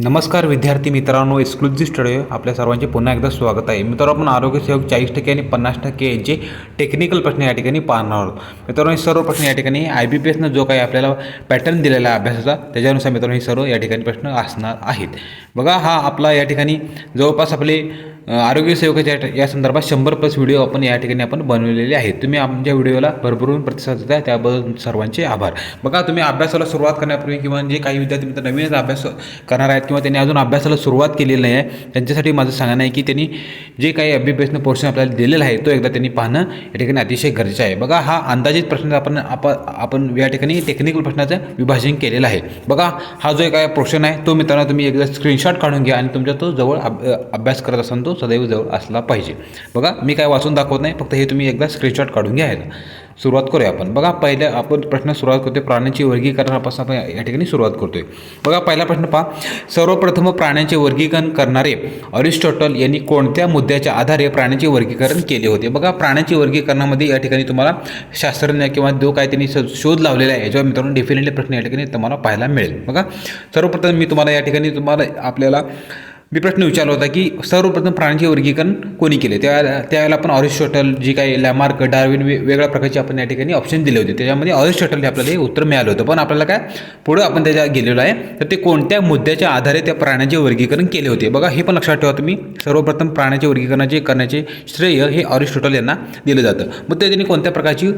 नमस्कार विद्यार्थी मित्रांनो एक्सक्लुझिव्ह स्टडी आपल्या सर्वांचे पुन्हा एकदा स्वागत आहे. मित्रांनो आपण आरोग्यसेवक चाळीस टक्के आणि पन्नास टक्के यांचे टेक्निकल प्रश्न या ठिकाणी पाहणार आहोत. मित्रांनो हे सर्व प्रश्न या ठिकाणी आय बी पी एसनं जो काही आपल्याला पॅटर्न दिलेला आहे अभ्यासाचा त्याच्यानुसार मित्रांनो हे सर्व या ठिकाणी प्रश्न असणार आहेत. बघा हा आपला या ठिकाणी जवळपास आपले अ, आरोग्य सेवकाच्या या- संदर्भात शंभर प्लस व्हिडिओ आपण या ठिकाणी आपण बनवलेले आहेत. तुम्ही आमच्या व्हिडिओला भरभरून प्रतिसाद देता त्याबद्दल सर्वांचे आभार. बघा तुम्ही अभ्यासाला सुरुवात करण्यापूर्वी किंवा जे काही विद्यार्थी मित्र नवीनच अभ्यास करणार आहेत किंवा त्यांनी अजून अभ्यासाला सुरुवात केलेली नाही आहे त्यांच्यासाठी माझं सांगणं आहे की त्यांनी जे काही अभ्यासनं पोर्शन आपल्याला दिलेलं आहे तो एकदा त्यांनी पाहणं या ठिकाणी अतिशय गरजेचं आहे. बघा हा अंदाजित प्रश्न आपण आपण आपण या ठिकाणी टेक्निकल प्रश्नाचं विभाजन केलेलं आहे. बघा हा जो काय पोर्शन आहे तो मित्रांनो तुम्ही एकदा स्क्रीनशॉट काढून घ्या आणि तुमच्या तो जवळ अभ- अभ्यास करत असताना तो सदैव जवळ असला पाहिजे. बघा मी काय वाचून दाखवत नाही फक्त हे तुम्ही एकदा स्क्रीनशॉट काढून घ्या सुरुवात करूया आपण. बघा पहिल्या आपण प्रश्न सुरुवात करतोय प्राण्यांची वर्गीकरणापासून आपण या ठिकाणी सुरुवात करतोय. बघा पहिला प्रश्न पहा. सर्वप्रथम प्राण्यांचे वर्गीकरण करणारे अरिस्टॉटल यांनी कोणत्या मुद्द्याच्या आधारे प्राण्यांचे वर्गीकरण केले होते? बघा प्राण्याचे वर्गीकरणामध्ये या ठिकाणी तुम्हाला शास्त्रज्ञ किंवा जो काय त्यांनी शोध लावलेला आहे याच्यावर मित्रांनो डेफिनेटली प्रश्न या ठिकाणी तुम्हाला पाहायला मिळेल. बघा सर्वप्रथम मी तुम्हाला या ठिकाणी तुम्हाला आपल्याला मी प्रश्न विचारला होता की सर्वप्रथम प्राण्यांचे वर्गीकरण कोणी केले? त्या त्यावेळेला आपण ऑरिस्टॉटल जी काही लॅमार्क डार्विन वेगळ्या प्रकारचे आपण या ठिकाणी ऑप्शन दिले होते. त्याच्यामध्ये ऑरिस्टॉटल हे आपल्याला हे उत्तर मिळालं होतं. पण आपल्याला काय? पुढं आपण त्याच्या गेलेलो आहे. तर ते कोणत्या मुद्द्याच्या आधारे त्या प्राण्याचे वर्गीकरण केले होते? बघा हे पण लक्षात ठेवा तुम्ही. सर्वप्रथम प्राण्याचे वर्गीकरणाचे करण्याचे श्रेय हे ऑरिस्टॉटल यांना दिलं जातं. मग ते त्यांनी कोणत्या प्रकारची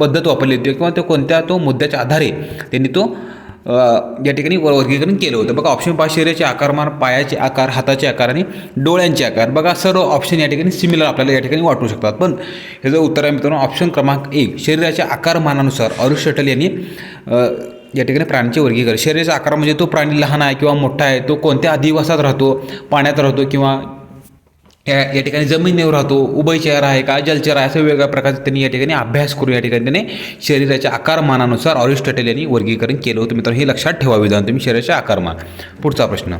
पद्धत वापरली होती? किंवा तो कोणत्या तो मुद्द्याच्या आधारे त्यांनी तो या ठिकाणी वर्गीकरण केलं होतं. बघा ऑप्शन पाच शरीराचे आकारमान पायाचे आकार हाताचे आकार आणि डोळ्यांचे आकार. बघा सर्व ऑप्शन या ठिकाणी सिमिलर आपल्याला या ठिकाणी वाटू शकतात. पण ह्याचं उत्तर आहे मित्रांनो ऑप्शन क्रमांक एक शरीराच्या आकारमानानुसार अरुशटल यांनी या ठिकाणी प्राण्यांचे वर्गीकरण. शरीराचा आकार म्हणजे तो प्राणी लहान आहे किंवा मोठा आहे तो कोणत्या अधिवासात राहतो पाण्यात राहतो किंवा या या ठिकाणी जमिनीवर राहतो उभयचर आहे का जलचर आहे असं वेगळ्या प्रकारचे त्यांनी या ठिकाणी अभ्यास करून या ठिकाणी त्याने शरीराच्या आकारमानानुसार ऑरिस्टॉटेल यांनी वर्गीकरण केलं होतं. मित्रांनो हे लक्षात ठेवा विधान तुम्ही शरीराचे आकारमान. पुढचा प्रश्न.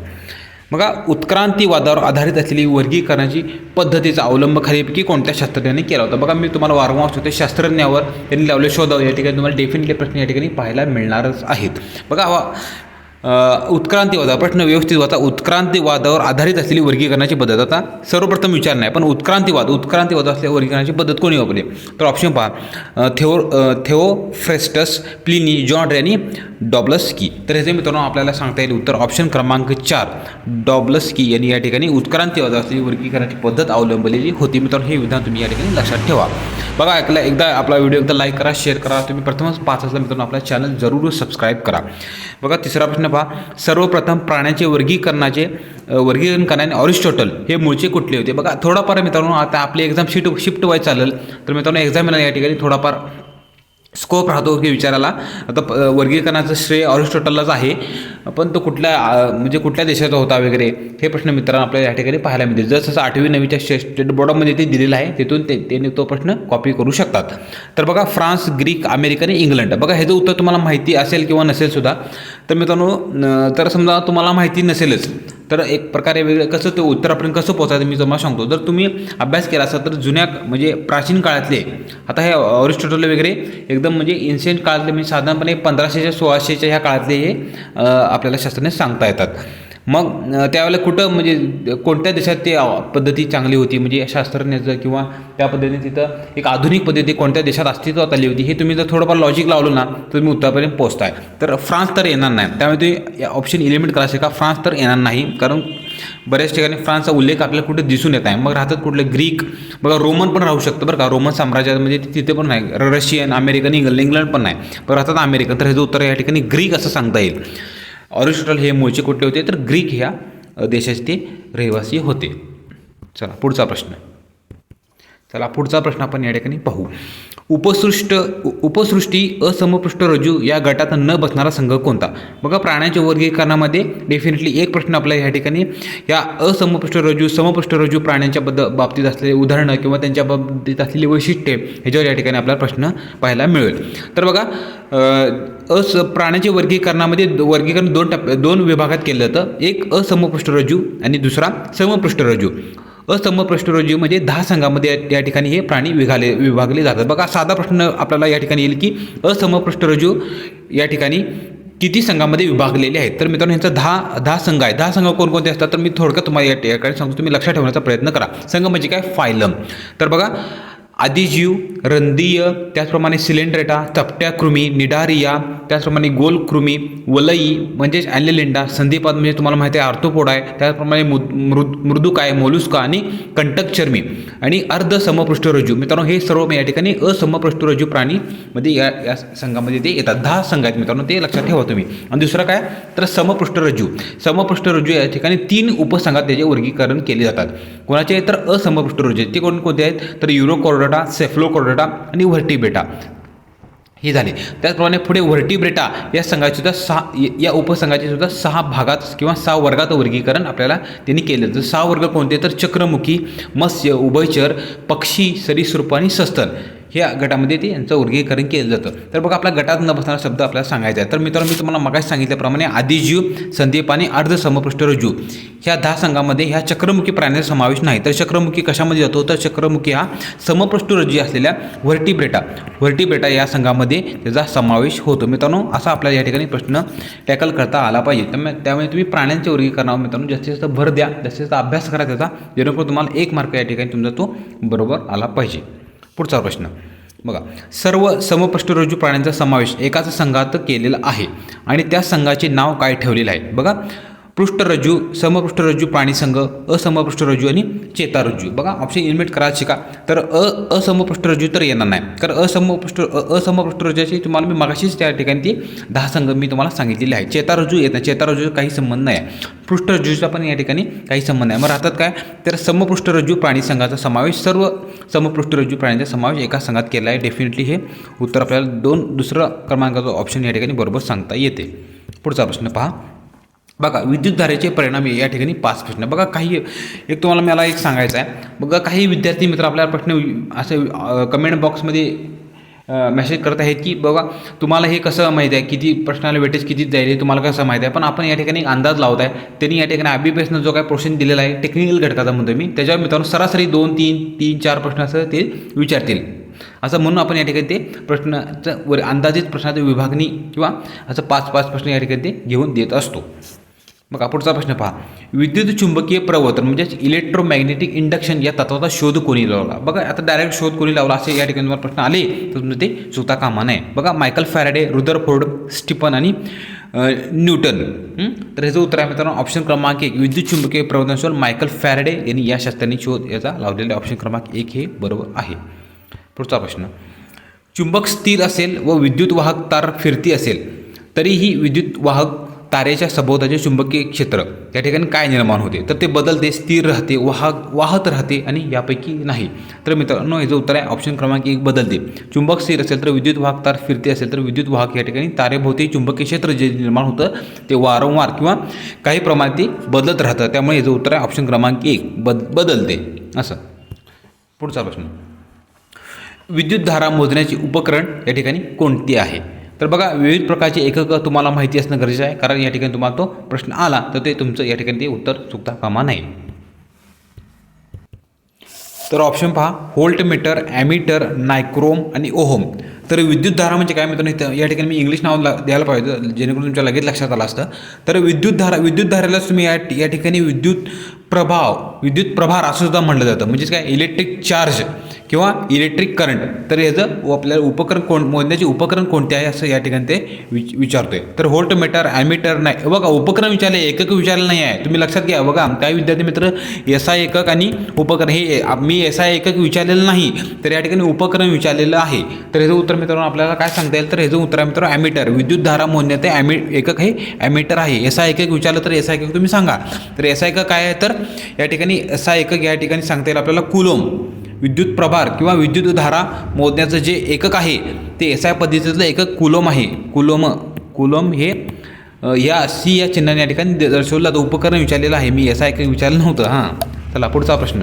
बघा उत्क्रांतीवादावर आधारित असलेली वर्गीकरणाची पद्धतीचा अवलंब खालीपैकी कोणत्या शास्त्रज्ञांनी केला होता? बघा मी तुम्हाला वारंवार सांगतो शास्त्रज्ञावर त्यांनी लावले शोधाव या ठिकाणी तुम्हाला डेफिनेटली प्रश्न या ठिकाणी पाहायला मिळणारच आहेत. बघा उत्क्रांतीवादा प्रश्न व्यवस्थित होता उत्क्रांतीवादावर आधारित असलेली वर्गीकरणाची पद्धत. आता सर्वप्रथम विचार नाही पण उत्क्रांतीवाद उत्क्रांतीवाद असलेल्या वर्गीकरणाची पद्धत कोणी वापरली? तर ऑप्शन पहा. थेओ थियो थिओफ्रेस्टस प्लिनी जॉन यांनी डॉब्लस्की. तर ह्याचे मित्रांनो आपल्याला सांगता येईल उत्तर ऑप्शन क्रमांक चार डॉब्लस्की. यांनी या ठिकाणी उत्क्रांती असलेली वर्गीकरणाची पद्धत अवलंबलेली होती. मित्रांनो हे विधान तुम्ही या ठिकाणी लक्षात ठेवा. बघा ऐकलं एकदा आपला व्हिडिओ एकदा लाईक करा शेअर करा. तुम्ही प्रथमच पाच असला मित्रांनो आपला चॅनल जरूर सबस्क्राईब करा. बघा तिसरा प्रश्न पहा. सर्वप्रथम प्राण्याचे वर्गीकरणाचे वर्गीकरण करणारे ऑरिस्टॉटल हे मूळचे कुठले होते? बघा थोडाफार मित्रांनो आता आपली एक्झाम शिफ्ट शिफ्ट व्हायचं चालेल. तर मित्रांनो एक्झामला या ठिकाणी थोडाफार स्कोप राहतो की विचाराला. आता प- वर्गीकरणाचं श्रेय ऑरिस्टॉटललाच आहे. पण तो कुठल्या म्हणजे कुठल्या देशाचा होता वगैरे हे प्रश्न मित्रांनो आपल्याला या ठिकाणी पाहायला मिळते जसं आठवी नववीच्या स्टेट बोर्डामध्ये ते दिलेलं आहे तिथून ते त्यांनी तो प्रश्न कॉपी करू शकतात. तर बघा फ्रान्स ग्रीक अमेरिका आणि इंग्लंड. बघा ह्याचं उत्तर तुम्हाला माहिती असेल किंवा नसेल सुद्धा. तर मित्रांनो तर समजा तुम्हाला माहिती नसेलच तर एक प्रकारे वेगळं कसं ते उत्तरापर्यंत कसं पोहोचायचं मी तुम्हाला सांगतो. जर तुम्ही अभ्यास केला असाल तर जुन्या म्हणजे प्राचीन काळातले आता हे ऑरिस्टॉटल वगैरे एकदम म्हणजे इन्सियंट काळातले म्हणजे साधारणपणे पंधराशेच्या सोळाशेच्या ह्या काळातले हे आपल्याला शास्त्रज्ञ सांगता येतात. मग त्यावेळेला कुठं म्हणजे कोणत्या देशात ते पद्धती चांगली होती? म्हणजे शास्त्रज्ञाचं किंवा त्या पद्धतीने तिथं एक आधुनिक पद्धती कोणत्या देशात अस्तित्वात आली होती? हे तुम्ही जर थोडंफार लॉजिक लावलं ना तर तुम्ही उत्तरापर्यंत पोहोचताय. तर फ्रान्स तर येणार नाही. त्यामुळे तुम्ही ऑप्शन इलिमिनेट करा का फ्रान्स तर येणार नाही कारण बऱ्याच ठिकाणी फ्रान्सचा उल्लेख आपल्याला कुठे दिसून येत आहे मग राहतात कुठले ग्रीक बघा रोमन पण राहू शकतं बरं का. रोमन साम्राज्यात म्हणजे तिथे पण नाही. रशियन अमेरिकन इंग्लंड इंग्लंड पण नाही. पण राहतात अमेरिकन. तर ह्याचं उत्तर या ठिकाणी ग्रीक असं सांगता येईल. ऑरिस्टॉटल हे मूळचे कुठले होते? तर ग्रीक ह्या देशाचे ते रहिवासी होते. चला पुढचा प्रश्न. चला पुढचा प्रश्न आपण या ठिकाणी पाहू. उपसृष्ट उपसृष्टी असमपृष्ठरज्जू या गटात न बसणारा संघ कोणता? बघा प्राण्याच्या वर्गीकरणामध्ये डेफिनेटली एक प्रश्न आपला या ठिकाणी या असमपृष्ठरज्जू समपृष्ठरज्जू समपृष्ठ प्राण्यांच्या बद्दल बाबतीत असलेले उदाहरणं किंवा त्यांच्या बाबतीत असलेली वैशिष्ट्ये ह्याच्यावर या ठिकाणी आपला प्रश्न पाहायला मिळेल. तर बघा अस प्राण्याच्या वर्गीकरणामध्ये वर्गीकरण दोन टप्प्या दोन विभागात केलं जातं. एक असमपृष्ठरज्जू आणि दुसरा समपृष्ठ अस्तंभ असमपृष्ठ म्हणजे दहा संघामध्ये या- ठिकाणी हे प्राणी विघाले विभागले जातात. बघा साधा प्रश्न आपल्याला या ठिकाणी येईल की अस्तंभ रज्जू या ठिकाणी किती संघामध्ये विभागलेले आहेत? तर मित्रांनो यांचा दहा दहा संघ आहे दहा संघ कोणकोणते असतात? तर मी थोडक्यात तुम्हाला या ठिकाणी सांगतो. तुम्ही लक्षात ठेवण्याचा प्रयत्न करा. संघ म्हणजे काय? फायलम. तर बघा आदिजीव रंदीय त्याचप्रमाणे सिलेंड्रेटा चपट्या कृमी निडारिया त्याचप्रमाणे गोल कृमी वलई म्हणजेच ॲलेलिंडा संधिपाद म्हणजे तुम्हाला माहिती आहे आर्थोपोडा आहे त्याचप्रमाणे मुद मृद मृदुकाय मोलुस्का आणि कंटक चर्मी आणि अर्ध समपृष्ठरज्जू. मित्रांनो हे सर्व या ठिकाणी असमपृष्ठरज्जू प्राणीमध्ये या या संघामध्ये ते येतात. दहा संघ आहेत मित्रांनो ते लक्षात ठेवा तुम्ही. आणि दुसरं काय? तर समपृष्ठरज्जू. समपृष्ठरज्जू या ठिकाणी तीन उपसंघात त्याचे वर्गीकरण केले जातात. कोणाचे? तर असमपृष्ठरज्जू ते कोण कोणते आहेत? तर युरोकॉर्डोटा सेफ्लोकॉर्डोटा आणि व्हर्टिबेटा हे झाले. त्याचप्रमाणे पुढे व्हर्टिब्रेटा या संघाचे सुद्धा सहा या उपसंघाचे सुद्धा सहा भागात किंवा सहा वर्गात वर्गीकरण आपल्याला त्यांनी केलं तर सहा वर्ग कोणते? तर चक्रमुखी मत्स्य उभयचर पक्षी सरीसृप आणि सस्तन. ह्या गटामध्ये ते यांचं वर्गीकरण केलं जातं. तर बघा आपल्या गटात न बसणारा शब्द आपल्याला सांगायचा आहे. तर मित्रांनो मी तुम्हाला मगाशी सांगितल्याप्रमाणे आदिजीव संदीप आणि अर्ध समपृष्ठरज्जू ह्या दहा संघामध्ये ह्या चक्रमुखी प्राण्याचा समावेश नाही. तर चक्रमुखी कशामध्ये जातो? तर चक्रमुखी हा समपृष्ठरज्जू असलेल्या व्हर्टिब्रेटा व्हर्टिब्रेटा या संघामध्ये त्याचा समावेश होतो. मित्रांनो असा आपल्याला या ठिकाणी प्रश्न टॅकल करता आला पाहिजे. त्यामुळे त्यामुळे तुम्ही प्राण्यांच्या वर्गीकरणावर मित्रांनो जास्तीत जास्त भर द्या. जास्तीत जास्त अभ्यास करा त्याचा. जेणेकरून तुम्हाला एक मार्क या ठिकाणी तुमचा तो बरोबर आला पाहिजे. पुढचा प्रश्न. बघा सर्व समपृष्ठरज्जू प्राण्यांचा समावेश एकाच संघात केलेला आहे आणि त्या संघाचे नाव काय ठेवलेलं आहे? बघा पृष्ठरज्जू समपृष्ठरज्जू प्राणीसंघ असमपृष्ठरज्जू आणि चेतारज्जू. बघा ऑप्शन इलिमिट करा शिका. तर अ असमपृष्ठरज्जू तर येणार नाही. कारण असमपृष्ठ अ- असमपृष्ठरज्जूची तुम्हाला मी मगाशीच त्या ठिकाणी ती दहा संघ मी तुम्हाला सांगितलेले आहे चेतारज्जू येत नाही. चेतारज्जूचा काही संबंध नाही. आहे पृष्ठरज्जूचा पण या ठिकाणी काही संबंध नाही. मग राहतात काय? तर समपृष्ठरज्जू प्राणी संघाचा समावेश सर्व समपृष्ठरज्जू प्राण्यांचा समावेश एका संघात केला आहे. डेफिनेटली हे उत्तर आपल्याला दोन दुसरं क्रमांकाचं ऑप्शन या ठिकाणी बरोबर सांगता येते. पुढचा प्रश्न पहा. बघा विद्युतधारेचे परिणाम या ठिकाणी पाच प्रश्न. बघा काही एक तुम्हाला मला एक सांगायचं आहे. बघा काही विद्यार्थी मित्र आपल्याला प्रश्न असे कमेंट बॉक्समध्ये मेसेज करत आहेत की बघा तुम्हाला हे कसं माहिती आहे? किती प्रश्नाला वेटेज किती जाईल तुम्हाला कसं माहिती आहे? पण आपण या ठिकाणी अंदाज लावत आहे त्यांनी या ठिकाणी आय जो काय क्वेश्चन दिलेला आहे टेक्निकल घटकाचा म्हणतो मी त्याच्यावर मित्रांनो सरासरी दोन तीन तीन चार प्रश्न असं ते विचारतील. असं म्हणून आपण या ठिकाणी ते प्रश्नाचं वर अंदाजित प्रश्नाची विभागणी किंवा असं पाच पाच प्रश्न या ठिकाणी ते घेऊन देत असतो. बघा पुढचा प्रश्न पहा. विद्युत चुंबकीय प्रवर्तन म्हणजेच इलेक्ट्रोमॅग्नेटिक इंडक्शन या तत्वाचा शोध कोणी लावला? बघा आता डायरेक्ट शोध कोणी लावला असे या ठिकाणी तुम्हाला प्रश्न आले तर तुमचं ते चुकता कामा नये. बघा मायकल फॅरेडे रुदरफोर्ड स्टिफन आणि न्यूटन. तर ह्याचं उत्तर आहे मित्रांनो ऑप्शन क्रमांक एक विद्युत चुंबकीय प्रवर्तन शोध मायकल फॅरेडे यांनी या शास्त्रांनी शोध याचा लावलेला ऑप्शन क्रमांक एक हे बरोबर आहे. पुढचा प्रश्न. चुंबक स्थिर असेल व विद्युत वाहक तार फिरती असेल तरीही विद्युत वाहक तारेच्या सभोवताचे चुंबकीय क्षेत्र या ठिकाणी काय निर्माण होते? तर ते बदलते स्थिर राहते वाहक वाहत राहते आणि यापैकी नाही. तर मित्रांनो याचं उत्तर आहे ऑप्शन क्रमांक एक बदलते. चुंबक स्थिर असेल तर विद्युत वाहक तार फिरते असेल तर विद्युत वाहक या ठिकाणी तारेभोवती चुंबकीय क्षेत्र जे निर्माण होतं ते वारंवार किंवा काही प्रमाणात ते बदलत राहतं. त्यामुळे याचं उत्तर आहे ऑप्शन क्रमांक एक बद बदलते. असं. पुढचा प्रश्न. विद्युत धारा मोजण्याचे उपकरण या ठिकाणी कोणते आहे? तर बघा विविध प्रकारचे एकक तुम्हाला माहिती असणं गरजेचं आहे. कारण या ठिकाणी तुम्हाला तो प्रश्न आला तर ते तुमचं या ठिकाणी ते उत्तर चुकता कामा नये. तर ऑप्शन पहा व्होल्टमीटर ॲमीटर नायक्रोम आणि ओहोम. तर विद्युतधारा म्हणजे काय मित्रांनो? इथं या ठिकाणी मी इंग्लिश नाव द्यायला पाहिजे जेणेकरून तुमच्या लगेच लक्षात आलं असतं. तर विद्युतधारा विद्युतधारेलाच तुम्ही या या ठिकाणी विद्युत प्रभाव विद्युत प्रभार असं सुद्धा म्हटलं जातं. म्हणजेच काय? इलेक्ट्रिक चार्ज किंवा इलेक्ट्रिक करंट तर याचं आपल्याला उपकरण कोण मोजण्याचे उपकरण कोणते आहे असं या ठिकाणी ते विच विचारतोय. तर व्होल्ट मीटर ॲमीटर नाही. बघा उपकरण विचारले एकक विचारलं नाही आहे. तुम्ही लक्षात घ्या बघा काही विद्यार्थी मित्र एस आय एकक आणि उपकरण हे मी एस आय एकक विचारलेलं नाही तर या ठिकाणी उपकरण विचारलेलं आहे. तर ह्याचं उत्तर मित्रांनो आपल्याला काय सांगता येईल? तर ह्याचं उत्तर आहे मित्रांनो ॲमीटर विद्युतधारा मोजण्याचे ॲमी एकक हे ॲमीटर आहे. एस आय एकक विचारलं तर एस आय एकक तुम्ही सांगा. तर एस आय एकक काय आहे? तर या ठिकाणी एस आय एकक या ठिकाणी सांगता येईल आपल्याला कुलोम विद्युत प्रभार किंवा विद्युत धारा मोजण्याचं जे एकक आहे ते एस आय पद्धतीतलं एकक कुलोम आहे. कुलोम कुलोम हे या सी या चिन्हाने या ठिकाणी द- दर्शवलं जातं. उपकरण विचारलेलं आहे. मी एस आय एकक विचारलं नव्हतं. हां. चला पुढचा प्रश्न.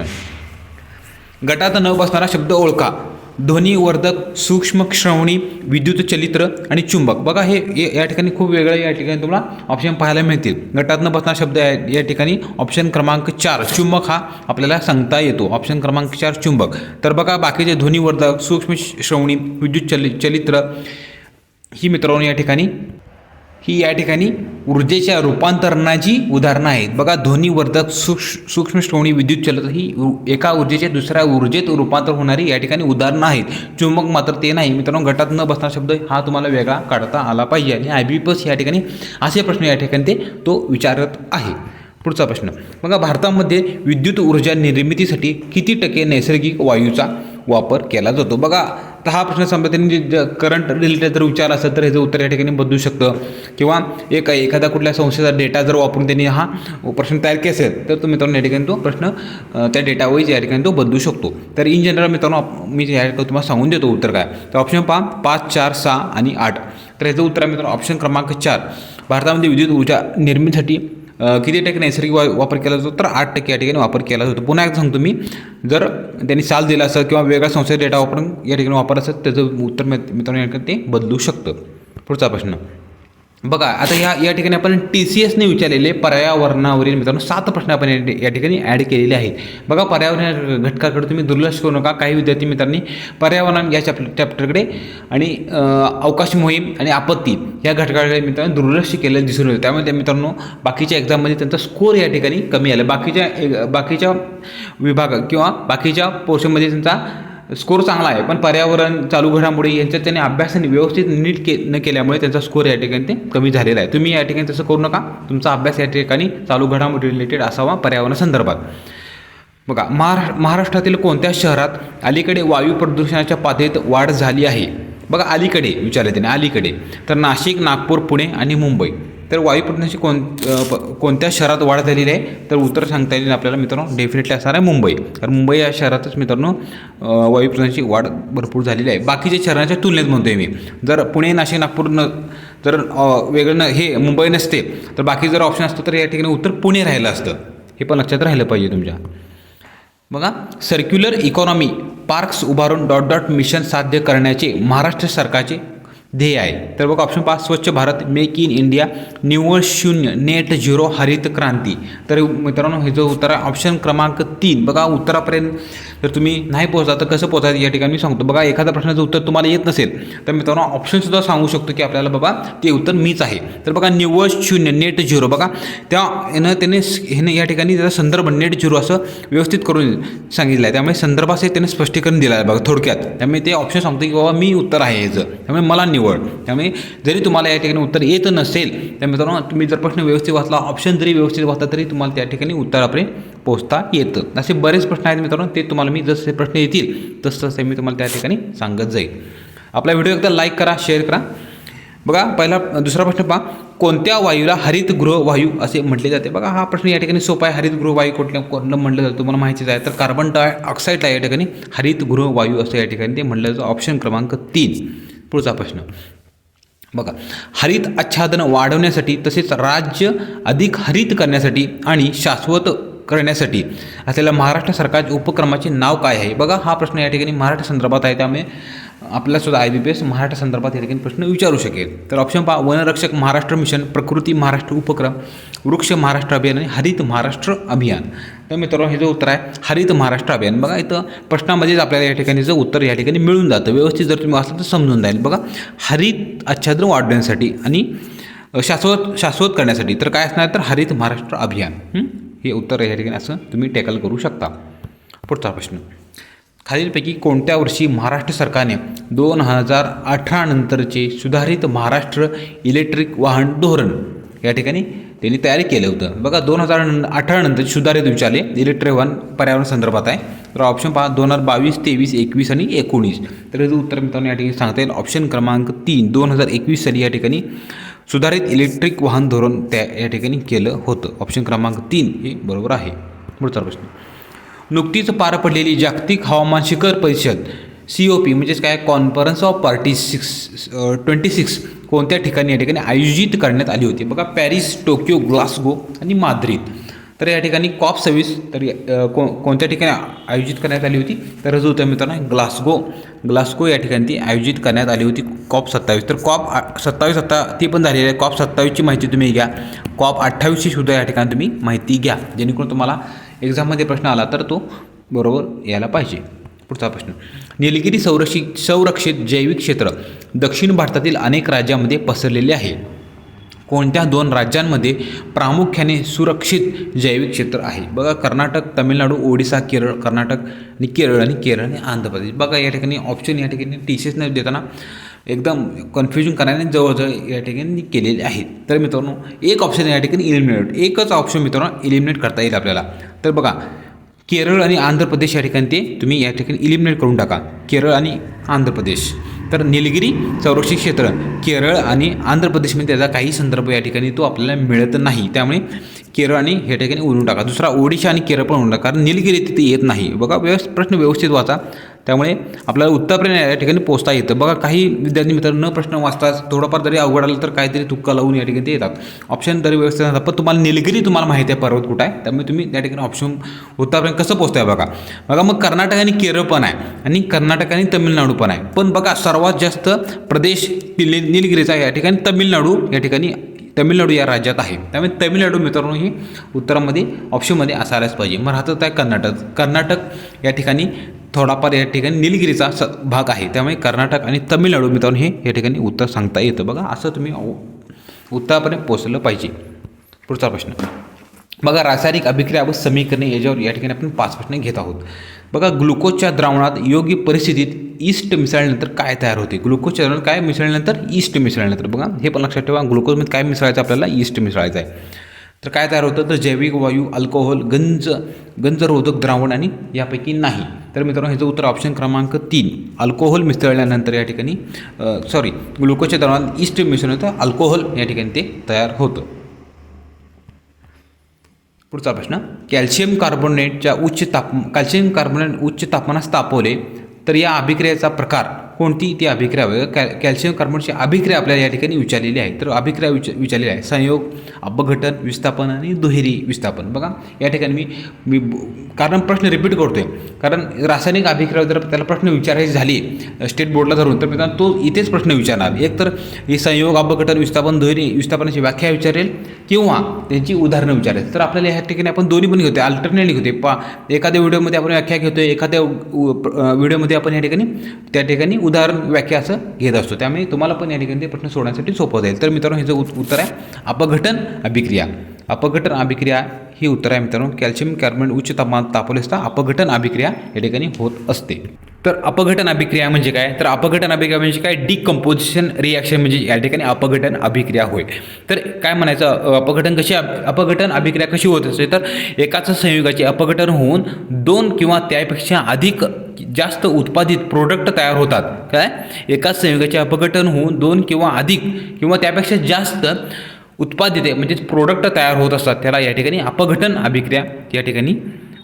गटात न बसणारा शब्द ओळखा. ध्वनिवर्धक सूक्ष्म श्रवणी विद्युत चलित्र आणि चुंबक. बघा हे या ठिकाणी खूप वेगळं या ठिकाणी तुम्हाला ऑप्शन पाहायला मिळतील. गटात न बसणारा शब्द आहे या ठिकाणी ऑप्शन क्रमांक चार चुंबक हा आपल्याला सांगता येतो. ऑप्शन क्रमांक चार चुंबक. तर बघा बाकीचे ध्वनिवर्धक सूक्ष्म श्रवणी विद्युत चलि चलित्र ही मित्रांनो या ठिकाणी ही या ठिकाणी ऊर्जेच्या रूपांतरणाची उदाहरणं आहेत. बघा ध्वनिवर्धक सूक्ष्म सूक्ष्म श्रोणी विद्युत चलत ही उ- एका ऊर्जेच्या दुसऱ्या ऊर्जेत रूपांतर होणारी या ठिकाणी उदाहरणं आहेत. चुंबक मात्र ते नाही. मित्रांनो गटात न बसणारा शब्द हा तुम्हाला वेगळा काढता आला पाहिजे आणि आय बी पस या ठिकाणी असे प्रश्न या ठिकाणी ते तो विचारत आहे. पुढचा प्रश्न. बघा भारतामध्ये विद्युत ऊर्जा निर्मितीसाठी किती टक्के नैसर्गिक वायूचा वापर केला जातो? बघा तर हा प्रश्न संबंधित जे करंट रिलेटेड जर विचार असेल तर ह्याचं उत्तर या ठिकाणी बदलू शकतं. किंवा एक एखादा कुठल्या संस्थेचा डेटा जर वापरून त्यांनी हा प्रश्न तयार केला असेल तर तो मित्रांनो या ठिकाणी तो प्रश्न त्या डेटा या ठिकाणी तो बदलू शकतो. तर इन जनरल मित्रांनो मी या ठिकाणी तुम्हाला सांगून देतो उत्तर काय. तर ऑप्शन पहा पाच चार सहा आणि आठ. तर ह्याचं उत्तर आहे मित्रांनो ऑप्शन क्रमांक चार. भारतामध्ये विद्युत ऊर्जा निर्मितीसाठी किती टक्के नैसर्गिक वा वापर केला जातो? तर आठ टक्के या ठिकाणी वापर केला जातो. पुन्हा एक सांगतो मी. जर त्यांनी साल दिला असेल किंवा वेगळा संस्थेचा डेटा वापरून या ठिकाणी वापर असेल त्याचं उत्तर मित- मित्रांनो ते बदलू शकतं. पुढचा प्रश्न. बघा आता या या ठिकाणी आपण टी सी एसने विचारलेले पर्यावरणावरील मित्रांनो सात प्रश्न आपण या ठिकाणी ॲड केलेले आहेत. बघा पर्यावरण घटकाकडे तुम्ही दुर्लक्ष करू नका. काही विद्यार्थी मित्रांनी पर्यावरण या चॅप्टर चॅप्टरकडे आणि अवकाश मोहीम आणि आपत्ती या घटकाकडे मित्रांनो दुर्लक्ष केलेलं दिसून येतं. त्यामुळे त्या मित्रांनो बाकीच्या एक्झाममध्ये त्यांचा स्कोर या ठिकाणी कमी आला. बाकीच्या बाकीच्या विभाग किंवा बाकीच्या पोर्शनमध्ये त्यांचा स्कोर चांगला आहे पण पर्यावरण चालू घडामोडी यांच्यात त्यांनी अभ्यास आणि व्यवस्थित नीट के न केल्यामुळे त्यांचा स्कोर या ठिकाणी ते कमी झालेला आहे. तुम्ही या ठिकाणी तसं करू नका. तुमचा अभ्यास या ठिकाणी चालू घडामोडी रिलेटेड असावा पर्यावरणासंदर्भात बघा महारा महाराष्ट्रातील कोणत्या शहरात अलीकडे वायू प्रदूषणाच्या पातळीत वाढ झाली आहे? बघा अलीकडे विचारले त्याने अलीकडे. तर नाशिक नागपूर पुणे आणि मुंबई. तर वायू प्रदूषणाची कोण प- कोणत्या शहरात वाढ झालेली आहे? तर उत्तर सांगता येईल आपल्याला मित्रांनो डेफिनेटली असणार आहे मुंबई. कारण मुंबई या शहरातच मित्रांनो वायू प्रदूषणाची वाढ भरपूर झालेली आहे. बाकीच्या शहरांच्या तुलनेत म्हणतोय मी. जर पुणे नाशिक नागपूर न जर वेगळं न हे मुंबई नसते तर बाकी जर ऑप्शन असतं तर या ठिकाणी उत्तर पुणे राहिलं असतं. हे पण लक्षात राहिलं पाहिजे तुमच्या. बघा सर्क्युलर इकॉनॉमी पार्क्स उभारून डॉट डॉट मिशन साध्य करण्याचे महाराष्ट्र सरकारचे ध्येय आहे. तर बघा ऑप्शन पाच स्वच्छ भारत मेक इन इंडिया निव्वळ शून्य नेट झिरो हरित क्रांती. तर मित्रांनो हे जो उत्तर आहे ऑप्शन क्रमांक तीन बघा उत्तरापर्यंत जर तुम्ही नाही पोहोचला तर कसं पोहोचायचं? या ठिकाणी मी सांगतो. बघा एखाद्या प्रश्नाचं उत्तर तुम्हाला येत नसेल तर मित्रांनो ऑप्शनसुद्धा सांगू शकतो की आपल्याला बाबा ते उत्तर मीच आहे. तर बघा निव्वळ शून्य नेट झिरो बघा त्या यानं त्याने ह्याने या ठिकाणी त्याचा संदर्भ नेट झिरो असं व्यवस्थित करून सांगितलं आहे त्यामुळे संदर्भाचं त्याने स्पष्टीकरण दिलं आहे बघा थोडक्यात. त्यामुळे ते ऑप्शन सांगतो की बाबा मी उत्तर आहे याचं. त्यामुळे मला निवड त्यामुळे जरी तुम्हाला या ठिकाणी उत्तर येत नसेल तर मित्रांनो तुम्ही जर प्रश्न व्यवस्थित वाचला ऑप्शन जरी व्यवस्थित वाचला तरी तुम्हाला त्या ठिकाणी उत्तर आपले पोचता येतं. असे बरेच प्रश्न आहेत मित्रांनो ते तुम्हाला मी जसे प्रश्न येतील तसं तसे मी तुम्हाला त्या ठिकाणी सांगत जाईल आपला व्हिडिओ एकदा लाईक करा शेअर करा. बघा पहिला दुसरा प्रश्न पहा. कोणत्या वायूला हरितगृह वायू असे म्हटले जाते? बघा हा प्रश्न या ठिकाणी सोपा आहे. हरितगृह वायू कुठल्या कोणतं म्हटलं जातं? तुम्हाला माहितीच आहे. तर कार्बन डाय ऑक्साईडला या ठिकाणी. हरितगृह वायू असं या ठिकाणी ते म्हटलं जातं. ऑप्शन क्रमांक तीन. पुढचा प्रश्न. बघा हरित आच्छादन वाढवण्यासाठी तसेच राज्य अधिक हरित करण्यासाठी आणि शाश्वत करण्यासाठी असलेल्या महाराष्ट्र सरकारच्या उपक्रमाचे नाव काय आहे? बघा हा प्रश्न या ठिकाणी महाराष्ट्र संदर्भात आहे. त्यामुळे आपल्याला सुद्धा I B P S Maharashtra संदर्भात या ठिकाणी प्रश्न विचारू शकेल. तर ऑप्शन पहा वनरक्षक महाराष्ट्र मिशन प्रकृती महाराष्ट्र उपक्रम वृक्ष महाराष्ट्र अभियान आणि हरित महाराष्ट्र अभियान. तर मित्रांनो हे जे उत्तर आहे हरित महाराष्ट्र अभियान. बघा इथं प्रश्नामध्येच आपल्याला या ठिकाणी उत्तर या ठिकाणी मिळून जातं. व्यवस्थित जर तुम्ही वाचलं तर समजून जाईल. बघा हरित आच्छादन वाढवण्यासाठी आणि शाश्वत शाश्वत करण्यासाठी तर काय असणार? तर हरित महाराष्ट्र अभियान. हे उत्तर या ठिकाणी असं तुम्ही टॅकल करू शकता. पुढचा प्रश्न. खालीलपैकी कोणत्या वर्षी महाराष्ट्र सरकारने दोन हजार अठरा नंतरचे सुधारित महाराष्ट्र इलेक्ट्रिक वाहन धोरण या ठिकाणी त्यांनी तयारी केलं होतं. बघा दोन हजार अठरा नंतर सुधारित विचारले. इलेक्ट्रिक वाहन पर्यावरण संदर्भात आहे. तर ऑप्शन पहा दोन हजार बावीस तेवीस एकवीस आणि एकोणीस. तर उत्तर मित्रांनो या ठिकाणी सांगता येईल. ऑप्शन क्रमांक तीन दोन हजार एकवीस साली या ठिकाणी सुधारित इलेक्ट्रिक वाहन धोरण त्या या ठिकाणी केलं होतं. ऑप्शन क्रमांक तीन हे बरोबर आहे. पुढचा प्रश्न. नुकतीच पार पडलेली जागतिक हवामान शिखर परिषद सी ओ पी म्हणजेच काय? Conference of party six twenty six कोणत्या ठिकाणी या ठिकाणी आयोजित करण्यात आली होती? बघा पॅरिस टोकियो ग्लासगो आणि माद्रिद. तर या ठिकाणी कॉप सव्वीस तर को कोणत्या ठिकाणी आयोजित करण्यात आली होती? तर जो होतं मित्रांनो ग्लास्गो. ग्लास्गो या ठिकाणी ती आयोजित करण्यात आली होती कॉप सत्तावीस. तर कॉप सत्तावीस सत्ता ती पण झालेली आहे. कॉप सत्तावीसची माहिती तुम्ही घ्या. कॉप अठ्ठावीसची सुद्धा या ठिकाणी तुम्ही माहिती घ्या. जेणेकरून तुम्हाला एक्झाममध्ये प्रश्न आला तर तो बरोबर यायला पाहिजे. पुढचा प्रश्न. निलगिरी संरक्षित संरक्षित जैविक क्षेत्र दक्षिण भारतातील अनेक राज्यामध्ये पसरलेले आहे. कोणत्या दोन राज्यांमध्ये प्रामुख्याने सुरक्षित जैविक क्षेत्र आहे? बघा कर्नाटक तमिळनाडू ओडिसा केरळ कर्नाटक आणि केरळ आणि केरळ आणि आंध्र प्रदेश. बघा या ठिकाणी ऑप्शन या ठिकाणी टी सी एसने देताना एकदम कन्फ्युजन करण्याने जवळजवळ या ठिकाणी केलेले आहेत. तर मित्रांनो एक ऑप्शन या ठिकाणी इलिमिनेट एकच ऑप्शन मित्रांनो इलिमिनेट करता येईल आपल्याला. तर बघा केरळ आणि आंध्र प्रदेश या ठिकाणी ते तुम्ही या ठिकाणी इलिमिनेट करून टाका. केरळ आणि आंध्र प्रदेश. तर निलगिरी संरक्षित क्षेत्र केरळ आणि आंध्र प्रदेशमध्ये त्याचा काही संदर्भ या ठिकाणी तो आपल्याला मिळत नाही. त्यामुळे केरळ आणि या ठिकाणी उडून टाका. दुसरा ओडिशा आणि केरळ पण उडून टाका. कारण निलगिरी तिथे येत नाही. बघा व्यवस्थित प्रश्न व्यवस्थित वाचा. त्यामुळे आपल्याला उत्तरपर्यंत या ठिकाणी पोचता येतं. बघा काही विद्यार्थी मित्रांनो न प्रश्न वाचताच थोडंफार जरी अवघड आलं तर काहीतरी तुक्का लावून या ठिकाणी येतात. ऑप्शन तरी व्यवस्थित नसतात पण तुम्हाला निलगिरी तुम्हाला माहिती आहे पर्वत कुठं आहे त्यामुळे तुम्ही त्या ठिकाणी ऑप्शन उत्तरपर्यंत कसं पोचताय बघा. बघा मग कर्नाटक आणि केरळ पण आहे आणि कर्नाटक आणि तमिळनाडू पण आहे. पण बघा सर्वात जास्त प्रदेश निलगिरीचा या ठिकाणी तमिळनाडू या ठिकाणी तमिळनाडू या राज्यात आहे. त्यामुळे तमिळनाडू मित्रांनो ही उत्तरामध्ये ऑप्शनमध्ये असायलाच पाहिजे. मग राहतं आहे कर्नाटक? कर्नाटक या ठिकाणी थोडाफार या ठिकाणी निलगिरीचा स भाग आहे. त्यामुळे कर्नाटक आणि तमिळनाडू मित्रांनो हे या ठिकाणी उत्तर सांगता येतं. बघा असं तुम्ही उत्तरापर्यंत पोचलं पाहिजे. पुढचा प्रश्न. बघा रासायनिक अभिक्रिया व समीकरणे याच्यावर या ठिकाणी आपण पाच प्रश्न घेत आहोत. बघा ग्लुकोजच्या द्रावणात योग्य परिस्थितीत ईस्ट मिसळल्यानंतर काय तयार होते? ग्लुकोजच्या द्रावणात काय मिसळल्यानंतर ईस्ट मिसळल्यानंतर? बघा हे पण लक्षात ठेवा ग्लुकोजमध्ये काय मिसळायचं आपल्याला? ईस्ट मिसळायचं आहे. तर काय तयार होतं? तर जैविक वायू अल्कोहोल गंज गंजरोधक द्रावण आणि यापैकी नाही. तर मित्रांनो ह्याचं उत्तर ऑप्शन क्रमांक तीन अल्कोहोल मिसळल्यानंतर या ठिकाणी सॉरी ग्लुकोजच्या द्रावणात ईस्ट होतं अल्कोहोल या ठिकाणी ते तयार होतं. पुढचा प्रश्न कॅल्शियम कार्बोनेटच्या उच्च ताप कॅल्शियम कार्बोनेट उच्च तापमानास तापवले तर या अभिक्रियेचा प्रकार कोणती ती अभिक्रिया कॅ कॅल्शियम कार्बोनेटची अभिक्रिया आपल्याला या ठिकाणी विचारलेली आहे. तर अभिक्रिया विच विचारलेली आहे. संयोग अपघटन विस्थापन आणि दुहेरी विस्थापन. बघा या ठिकाणी मी मी कारण प्रश्न रिपीट करतोय. कारण रासायनिक अभिक्रिया जर त्याला प्रश्न विचारायची झाली स्टेट बोर्डला धरून तर मित्रांनो तो इथेच प्रश्न विचारणार. एक तर हे संयोग अपघटन विस्थापन दुहेरी विस्थापनाची व्याख्या विचारेल किंवा त्यांची उदाहरणं विचारेल. तर आपल्याला ह्या ठिकाणी आपण दोन्ही पण घेतोय. अल्टरनेट घेतोय. पा एखाद्या व्हिडिओमध्ये आपण व्याख्या घेतोय. एखाद्या व्हिडिओमध्ये आपण या ठिकाणी त्या ठिकाणी उदाहरण व्याख्या असं घेत असतो. त्यामुळे तुम्हाला पण या ठिकाणी ते प्रश्न सोडण्यासाठी सोपं जाईल. तर मित्रांनो ह्याचं उत- उत्तर आहे अपघटन अभिक्रिया. अपघटन अभिक्रिया ही उत्तर आहे मित्रांनो. कॅल्शियम कार्बोनेट उच्च तापमान तापवले असता अपघटन अभिक्रिया या ठिकाणी होत असते. तर अपघटन अभिक्रिया म्हणजे काय? तर अपघटन अभिक्रिया म्हणजे काय? डिकम्पोजिशन रिॲक्शन म्हणजे या ठिकाणी अपघटन अभिक्रिया होय. तर काय म्हणायचं? अपघटन कशी अपघटन अभिक्रिया कशी होत असते? तर एकाच संयुगाचे अपघटन होऊन दोन किंवा त्यापेक्षा अधिक जास्त उत्पादित प्रोडक्ट तयार होतात. काय? एकाच संयुगाचे अपघटन होऊन दोन किंवा अधिक किंवा त्यापेक्षा जास्त उत्पादित आहे म्हणजेच प्रोडक्ट तयार होत असतात. त्याला या ठिकाणी अपघटन अभिक्रिया या ठिकाणी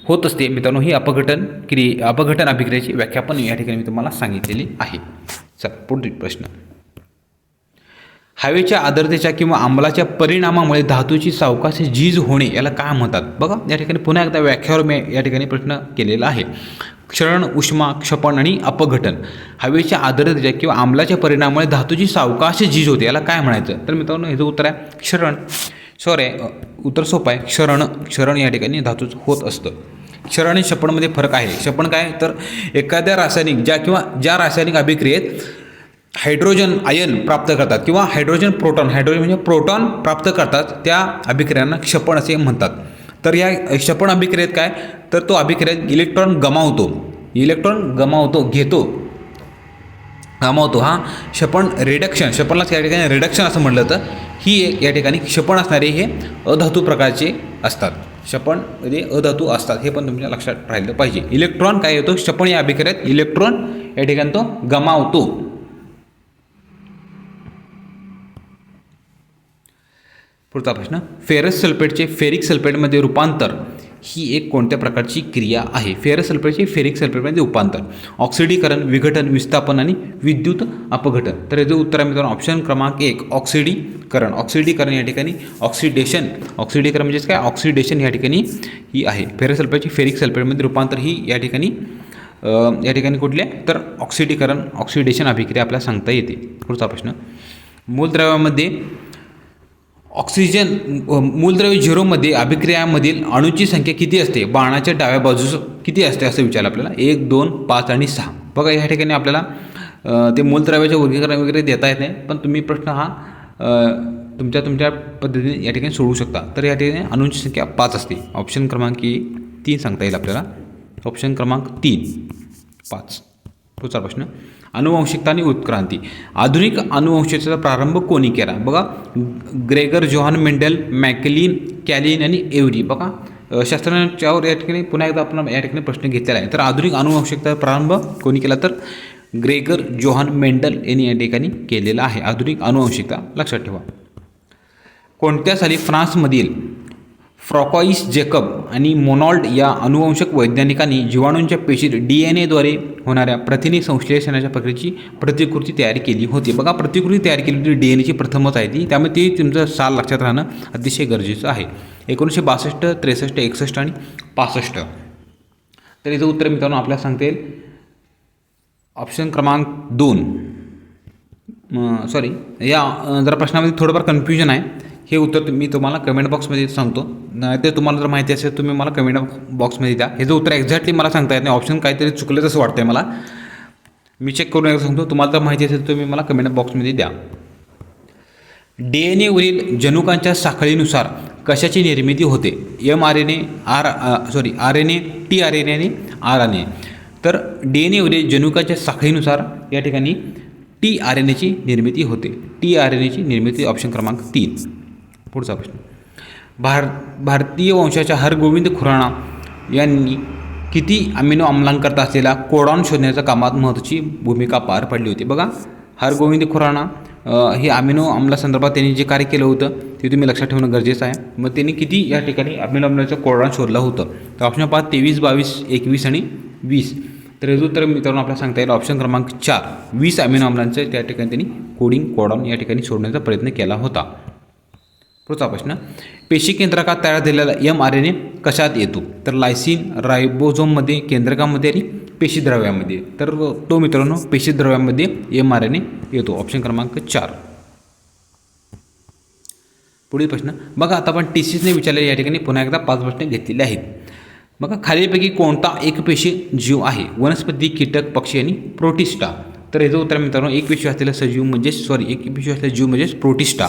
होत असते. मित्रांनो ही अपघटन क्रिये अपघटन अभिक्रियाची व्याख्या पण या ठिकाणी मी तुम्हाला सांगितलेली आहे. चल पुढील प्रश्न. हवेच्या आर्द्रतेच्या किंवा अंमलाच्या परिणामामुळे धातूची सावकाशी झीज होणे याला काय म्हणतात? बघा या ठिकाणी पुन्हा एकदा व्याख्यावर मी या ठिकाणी प्रश्न केलेला आहे. क्षरण उष्मा क्षपण आणि अपघटन. हवेच्या आर्द्रतेच्या किंवा आम्लाच्या परिणामामुळे धातूची सावकाश झीज होते. याला काय म्हणायचं? तर मित्रांनो हे जो उत्तर आहे क्षरण. सॉरी उत्तर सोपं आहे. क्षरण क्षरण या ठिकाणी धातूचं होत असतं. क्षरण आणि क्षपणमध्ये फरक आहे. क्षपण काय? तर एखाद्या रासायनिक ज्या किंवा ज्या रासायनिक अभिक्रियेत हायड्रोजन आयन प्राप्त करतात किंवा हायड्रोजन प्रोटॉन हायड्रोजन म्हणजे प्रोटॉन प्राप्त करतात त्या अभिक्रियांना क्षपण असे म्हणतात. तर या क्षपण अभिक्रियेत काय? तर तो अभिक्रियेत इलेक्ट्रॉन गमावतो. इलेक्ट्रॉन गमावतो घेतो. गमावतो हा क्षपण रिडक्शन क्षपणलाच या ठिकाणी रिडक्शन असं म्हटलं तर ही एक या ठिकाणी क्षपण असणारे हे अधातू प्रकारचे असतात. क्षपण म्हणजे अधातू असतात हे पण तुमच्या लक्षात राहिलं पाहिजे. इलेक्ट्रॉन काय येतो क्षपण या अभिक्रियेत इलेक्ट्रॉन या ठिकाणी तो गमावतो. पुढचा प्रश्न फेरस सल्फेटचे फेरिक सल्फेटमध्ये रूपांतर ही एक कोणत्या प्रकारची क्रिया आहे? फेरस सल्फेटचे फेरिक सल्फेटमध्ये रूपांतर. ऑक्सिडीकरण विघटन विस्थापन आणि विद्युत अपघटन. तर याचं उत्तर आहे मित्रांनो ऑप्शन क्रमांक एक ऑक्सिडीकरण ऑक्सिडीकरण या ठिकाणी ऑक्सिडेशन ऑक्सिडीकरण म्हणजेच काय? ऑक्सिडेशन या ठिकाणी ही आहे. फेरस सल्फेटची फेरिक सल्फेटमध्ये रूपांतर ही या ठिकाणी या ठिकाणी कुठल्या तर ऑक्सिडीकरण ऑक्सिडेशन अभिक्रिया आपल्याला सांगता येते. पुढचा प्रश्न मूलद्रव्यामध्ये ऑक्सिजन मूलद्रव्य झिरोमध्ये अभिक्रियामधील अणूची संख्या किती असते? बाणाच्या डाव्या बाजूस किती असते? असं विचारलं आपल्याला. एक दोन पाच आणि सहा. बघा या ठिकाणी आपल्याला ते मूलद्रव्याचे वर्गीकरण वगैरे देता येत नाही पण तुम्ही प्रश्न हा तुमच्या तुमच्या पद्धतीने या ठिकाणी सोडवू शकता. तर या ठिकाणी अणूंची संख्या पाच असते. ऑप्शन क्रमांक तीन सांगता येईल आपल्याला. ऑप्शन क्रमांक तीन पाच. पुढचा प्रश्न. अनुवंशिकता आणि उत्क्रांती. आधुनिक अनुवंशिकतेचा प्रारंभ कोणी केला? बघा ग्रेगर जोहान मेंडल मॅकलिन कॅलिन आणि एव्हरी. बघा शास्त्रज्ञांच्यावर या ठिकाणी पुन्हा एकदा आपण या ठिकाणी प्रश्न घेतलेला आहे. तर आधुनिक अनुवंशिकता प्रारंभ कोणी केला? तर ग्रेगर जोहान मेंडल यांनी या ठिकाणी केलेला आहे. आधुनिक अनुवंशिकता. लक्षात ठेवा. कोणत्या साली फ्रान्समधील फ्रॉकॉइस जेकब आणि मोनॉल्ड या अनुवंशक वैज्ञानिकांनी जीवाणूंच्या पेशीत डी एन एद्वारे होणाऱ्या प्रथिने संश्लेषणाच्या प्रक्रियेची प्रतिकृती तयार केली होती. बघा प्रतिकृती तयार केली होती डी एन एची प्रथमच आहे ती. त्यामुळे ती तुमचं साल लक्षात राहणं अतिशय गरजेचं आहे. एकोणीसशे बासष्ट त्रेसष्ट एकसष्ट आणि पासष्ट. तर याचं उत्तर मित्रांनो आपल्याला सांगता येईल. ऑप्शन क्रमांक दोन. सॉरी या जरा प्रश्नामध्ये थोडंफार कन्फ्युजन आहे. हे उत्तर मी तुम्हाला कमेंट बॉक्समध्ये सांगतो. नाही ते तुम्हाला जर माहिती असेल तुम्ही मला कमेंट बॉक्समध्ये द्या. हे उत्तर एक्झॅक्टली मला सांगता येत नाही. ऑप्शन काहीतरी चुकलं असं वाटतंय मला. मी चेक करून एकदा सांगतो. तुम्हाला जर माहिती असेल तुम्ही मला कमेंट बॉक्समध्ये द्या. डी एन एवरील जनुकांच्या साखळीनुसार कशाची निर्मिती होते? M R N A R sorry R N A T R N A आणि आर एन ए तर डी एन एवरील जनुकाच्या साखळीनुसार या ठिकाणी टी आर एन एची निर्मिती होते. टी आर एन एची निर्मिती ऑप्शन क्रमांक तीन. पुढचा प्रश्न. भार भारतीय वंशाच्या हरगोविंद खुराणा यांनी किती अमिनो अम्लांकरता असलेला कोडॉन शोधण्याच्या कामात महत्त्वाची भूमिका पार पडली होती. बघा हरगोविंद खुराणा हे अमिनो अम्लासंदर्भात त्यांनी जे कार्य केलं होतं ते तुम्ही लक्षात ठेवणं गरजेचं आहे. मग त्यांनी किती या ठिकाणी अमिनो अम्लाचं कोडॉन शोधलं होतं? तर ऑप्शन पाच तेवीस बावीस एकवीस आणि वीस. तर याचं उत्तर मित्रांनो आपल्याला सांगता येईल ऑप्शन क्रमांक चार वीस अमिनो अम्लांचं त्या ठिकाणी त्यांनी कोडिंग कोडॉन या ठिकाणी सोडण्याचा प्रयत्न केला होता. पुढचा प्रश्न पेशी केंद्रकात तयार झालेला एम आर एन ए कशात येतो? तर लायसिन रायबोझोममध्ये केंद्रकामध्ये आणि पेशीद्रव्यामध्ये. तर तो मित्रांनो पेशीद्रव्यामध्ये एम आर एन ए येतो. ऑप्शन क्रमांक चार. पुढील प्रश्न बघा आता आपण टी सीसने विचारलेले या ठिकाणी पुन्हा एकदा पाच प्रश्न घेतलेले आहेत. बघा खालीलपैकी कोणता एकपेशी जीव आहे? वनस्पती कीटक पक्षी आणि प्रोटिस्टा. तर याचं उत्तर मित्रांनो एक पेशी असलेला सजीव म्हणजेच सॉरी एक पेशी असलेला जीव म्हणजेच प्रोटिस्टा.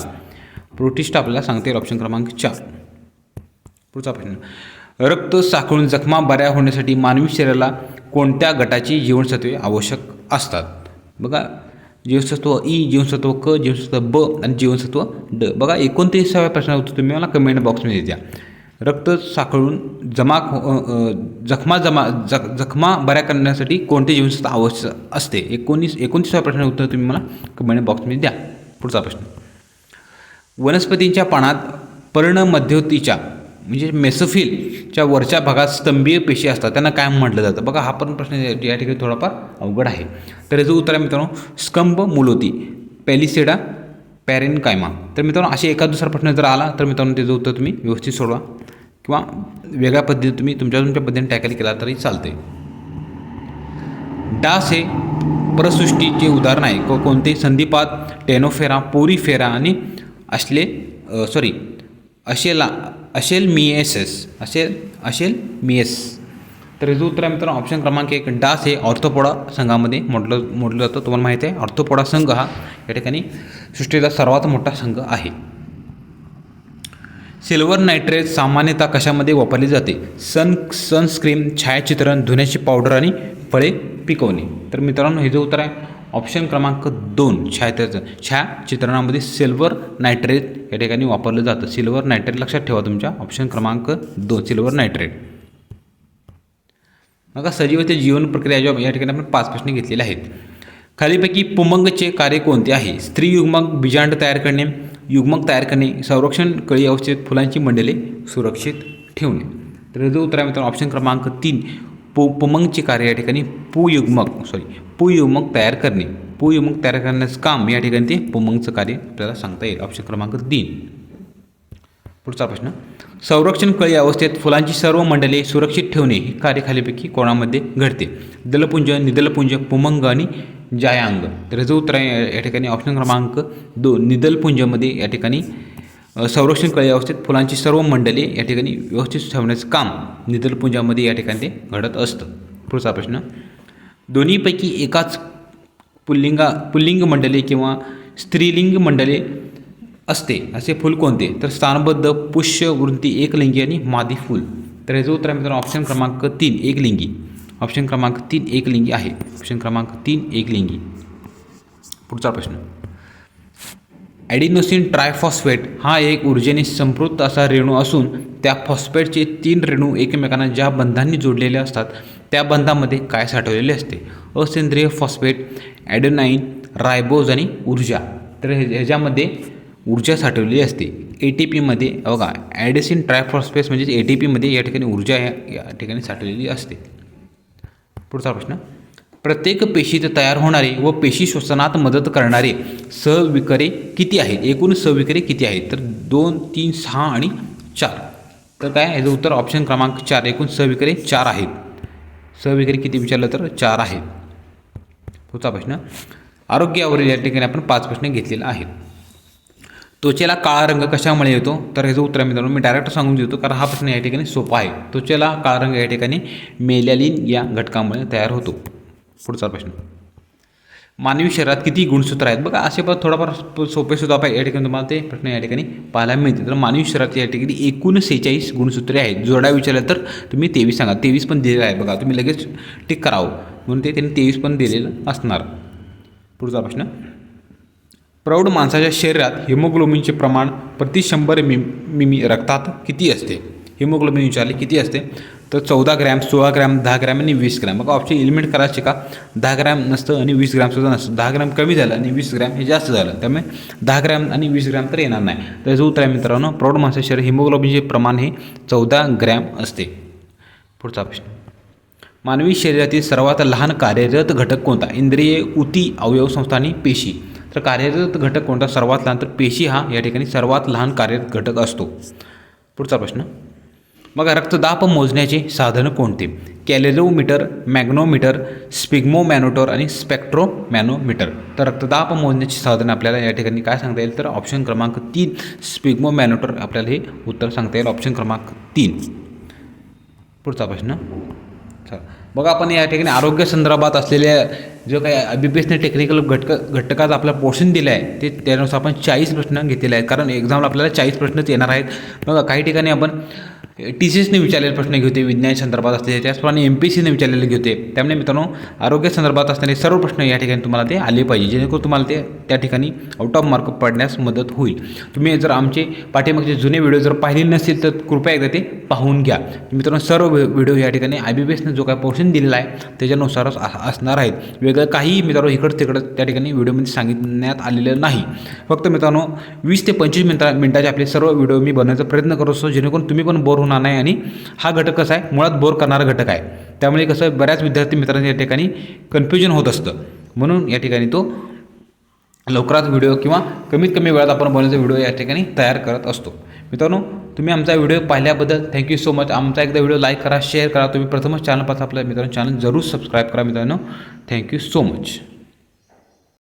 प्रोटिस्ट आपल्याला सांगता येईल ऑप्शन क्रमांक चार. पुढचा प्रश्न. रक्त साखळून जखमा बऱ्या होण्यासाठी मानवी शरीराला कोणत्या गटाची जीवनसत्वे आवश्यक असतात? बघा जीवनसत्व ई जीवनसत्व क जीवनसत्व ब आणि जीवनसत्व ड. बघा एकोणतीसाव्या प्रश्नाचं उत्तर तुम्ही मला कमेंट बॉक्समध्ये द्या. रक्त साखळून जमा हो- जखमा जमा जख जखमा बऱ्या करण्यासाठी कोणते जीवनसत्व आवश्यक असते? एकोणीस एकोणतीसाव्या प्रश्नाचं उत्तर तुम्ही मला कमेंट बॉक्समध्ये द्या. पुढचा प्रश्न. वनस्पतींच्या पानात पर्णमध्योतीच्या म्हणजे मेसोफिलच्या वरच्या भागात स्तंभीय पेशी असतात. त्यांना काय म्हटलं जातं? बघा हा पण प्रश्न या ठिकाणी थोडाफार अवघड आहे. तर याचं उत्तर आहे मित्रांनो स्कंब मुलोती पॅलिसेडा पॅरेन कायमा तर मित्रांनो असे एका दुसरा प्रश्न जर आला तर मित्रांनो त्याचं उत्तर तुम्ही व्यवस्थित सोडवा. किंवा वेगळ्या पद्धतीने तुम्ही तुमच्या तुमच्या पद्धतीने टॅकल केला तरी चालते डास हे परसृष्टीचे उदाहरण आहे. को कोणते? संधिपात टेनोफेरा पोरीफेरा आणि असले सॉरी अशेला अशेल असेल अशेल मी एस तर याचं उत्तर आहे मित्रांनो ऑप्शन क्रमांक एक डास हे ऑर्थोपोडा संघामध्ये मोडलं मोडलं जातं. तुम्हाला माहिती आहे ऑर्थोपोडा संघ हा या ठिकाणी सृष्टीचा सर्वात मोठा संघ आहे. सिल्वर नायट्रेट सामान्यतः कशामध्ये वापरली जाते? सन सनस्क्रीम छायाचित्रण धुण्याची पावडर आणि फळे पिकवणे. तर मित्रांनो हे जे उत्तर आहे ऑप्शन क्रमांक दोन छायाचित्र छायाचित्रणामध्ये सिल्वर नायट्रेट या ठिकाणी वापरलं जातं. सिल्वर नायट्रेट लक्षात ठेवा तुमच्या. ऑप्शन क्रमांक दोन सिल्वर नायट्रेट. मग सजीवाचे जीवन प्रक्रिया या या ठिकाणी आपण पाच प्रश्न घेतलेले आहेत. खालीपैकी पुमंगचे कार्य कोणते आहे? स्त्री युग्मक बीजांड तयार करणे युग्मक तयार करणे संरक्षण कळी अवस्थेत फुलांची मंडले सुरक्षित ठेवणे. तर जो उत्तर आहे मित्रांनो. ऑप्शन क्रमांक तीन पु पुमंगचे कार्य या ठिकाणी पुयुग्मक सॉरी पुयुग्मक तयार करणे. पुयुग्मक तयार करण्याचं काम या ठिकाणी ते पुमंगचं कार्य आपल्याला सांगता येईल. ऑप्शन क्रमांक तीन. पुढचा प्रश्न. संरक्षण कळी अवस्थेत फुलांची सर्व मंडले सुरक्षित ठेवणे हे कार्य खालीपैकी कोणामध्ये घडते? दलपुंज निदलपुंज पुमंग आणि जायांग. तर याचं उत्तर या ठिकाणी ऑप्शन क्रमांक दोन निदलपुंजमध्ये या ठिकाणी संरक्षण कळी अवस्थेत फुलांची सर्व मंडले या ठिकाणी व्यवस्थित ठेवण्याचं काम निदलपुंजामध्ये या ठिकाणी ते घडत असतं. पुढचा प्रश्न. दोन्हीपैकी एकाच पुल्लिंगा पुल्लिंग मंडले किंवा स्त्रीलिंग मंडले असते. असे फूल कोणते? तर स्थानबद्ध पुष्य वृंती एकलिंगी आणि मादी फूल. तर याचं उत्तर आहे मित्रांनो ऑप्शन क्रमांक तीन एकलिंगी ऑप्शन क्रमांक तीन एकलिंगी आहे. ऑप्शन क्रमांक तीन एकलिंगी पुढचा प्रश्न. ॲडिनोसिन ट्रायफॉस्फेट हा एक ऊर्जेने संपृक्त असा रेणू असून त्या फॉस्फेटचे तीन रेणू एकमेकांना ज्या बंधांनी जोडलेले असतात त्या बंधामध्ये काय साठवलेले असते? असेंद्रिय फॉस्फेट ॲडोनाईन रायबोज आणि ऊर्जा. तर ह्याच्यामध्ये ऊर्जा साठवलेली असते. ए टी पीमध्ये बघा ॲडिसिन ट्रायफॉस्फेट म्हणजे ए टी पीमध्ये या ठिकाणी ऊर्जा या या ठिकाणी साठवलेली असते. पुढचा प्रश्न. प्रत्येक पेशीत तयार होणारे व पेशी श्वसनात मदत करणारे सविकरे किती आहेत? एकूण सविकरे किती आहेत? तर दोन तीन सहा आणि चार. तर काय? याचं उत्तर ऑप्शन क्रमांक चार. एकूण सविकरे चार आहेत. सविकरे किती विचारलं तर चार आहेत. पुढचा प्रश्न. आरोग्यावरील या ठिकाणी आपण पाच प्रश्न घेतलेले आहेत. त्वचेला काळा रंग कशामुळे येतो? तर ह्याचं उत्तर मित्रांनो मी डायरेक्ट सांगून देतो कारण हा प्रश्न या ठिकाणी सोपा आहे. त्वचेला काळा रंग या ठिकाणी मेलॅलिन या घटकामुळे तयार होतो. पुढचा प्रश्न. मानवी शरीरात किती गुणसूत्र आहेत? बघा असे पण थोडाफार प- सोपे सुद्धा पाहिजे या ठिकाणी तुम्हाला ते प्रश्न या ठिकाणी पाहायला मिळते तर मानवी शरीरात या ठिकाणी एकूण सेहेचाळीस गुणसूत्रे आहेत. जोड्या विचारल्या तर तुम्ही तेवीस सांगा. तेवीस पण दिलेलं आहे बघा. तुम्ही लगेच टिक करावं. म्हणून ते त्यांनी तेवीस पण दिलेलं असणार. पुढचा प्रश्न. प्रौढ माणसाच्या शरीरात हिमोग्लोबिनचे प्रमाण प्रति शंभर मि मिमी रक्तात किती असते? हिमोग्लोबिन विचारले किती असते? तर चौदा ग्रॅम सोळा ग्रॅम दहा ग्रॅम आणि वीस ग्रॅम. मग ऑप्शन एलिमेंट करायचे का? दहा ग्रॅम नसतं आणि वीस ग्रॅमसुद्धा नसतं. दहा ग्रॅम कमी झालं आणि वीस ग्रॅम हे जास्त झालं. त्यामुळे दहा ग्रॅम आणि वीस ग्रॅम तर येणार नाही. तर याचं उत्तर आहे मित्रांनो प्रौढ माणसाच्या शरीर हिमोग्लोबिनचे प्रमाण हे चौदा ग्रॅम असते. पुढचा प्रश्न. मानवी शरीरातील सर्वात लहान कार्यरत घटक कोणता? इंद्रिय उती अवयव संस्था आणि पेशी. तर कार्यरत घटक कोणता? सर्वात लहान. तर पेशी हा या ठिकाणी सर्वात लहान कार्यरत घटक असतो. पुढचा प्रश्न. मग रक्तदाब मोजण्याचे साधन कोणते? कॅलेरोमीटर मॅग्नोमीटर स्पिग्मोमॅनोटर आणि स्पेक्ट्रोमॅनोमीटर. तर रक्तदाब मोजण्याची साधन आपल्याला या ठिकाणी काय सांगता येईल? तर ऑप्शन क्रमांक तीन स्पिग्मोमॅनोटर आपल्याला हे उत्तर सांगता येईल. ऑप्शन क्रमांक तीन. पुढचा प्रश्न. चला. बघा आपण या ठिकाणी आरोग्य संदर्भात असलेल्या जो काही आय बी पी एसने टेक्निकल घटक घटकाचं आपल्याला पोर्शन दिलं आहे ते त्यानुसार आपण चाळीस प्रश्न घेतलेले आहेत. कारण एक्झामला आपल्याला चाळीस प्रश्नच येणार आहेत. बघा काही ठिकाणी आपण टी सी एसने विचारलेले प्रश्न घेते विज्ञान संदर्भात असलेले त्याचप्रमाणे एम पी सीने विचारलेले घेते त्यामुळे मित्रांनो आरोग्य संदर्भात असणारे सर्व प्रश्न या ठिकाणी तुम्हाला ते आले पाहिजे जेणेकरून तुम्हाला ते त्या ठिकाणी आउट ऑफ मार्क पडण्यास मदत होईल. तुम्ही जर आमचे पाठीमागचे जुने व्हिडिओ जर पाहिले नसतील तर कृपया एकदा ते पाहून घ्या. मित्रांनो सर्व व्हिडिओ या ठिकाणी आय बी बी एसने जो काय पोर्शन दिलेला आहे त्याच्यानुसारच असणार आहेत. वेगळं काही मित्रांनो इकडं तिकडं त्या ठिकाणी व्हिडिओमध्ये सांगितण्यात आलेलं नाही. फक्त मित्रांनो वीस ते पंचवीस मिनटा मिनटाचे आपले सर्व व्हिडिओ मी बनवण्याचा प्रयत्न करत असतो जेणेकरून तुम्ही पण बोर होणार नाही आणि हा घटक कसा आहे? मुळात बोर करणारा घटक आहे. त्यामुळे कसं बऱ्याच विद्यार्थी मित्रांनी या ठिकाणी कन्फ्युजन होत असतं. म्हणून या ठिकाणी तो लवकरात व्हिडिओ किंवा कमीत कमी वेळात आपण बनवण्याचा व्हिडिओ या ठिकाणी तयार करत असतो. मित्रांनो तुम्ही आमचा व्हिडिओ पाहिल्याबद्दल थँक्यू सो मच आमचा एकदा व्हिडिओ लाईक करा शेअर करा. तुम्ही प्रथमच चॅनल पाहता आपल्या मित्रांनो चॅनल जरूर सबस्क्राईब करा मित्रांनो. Thank you so much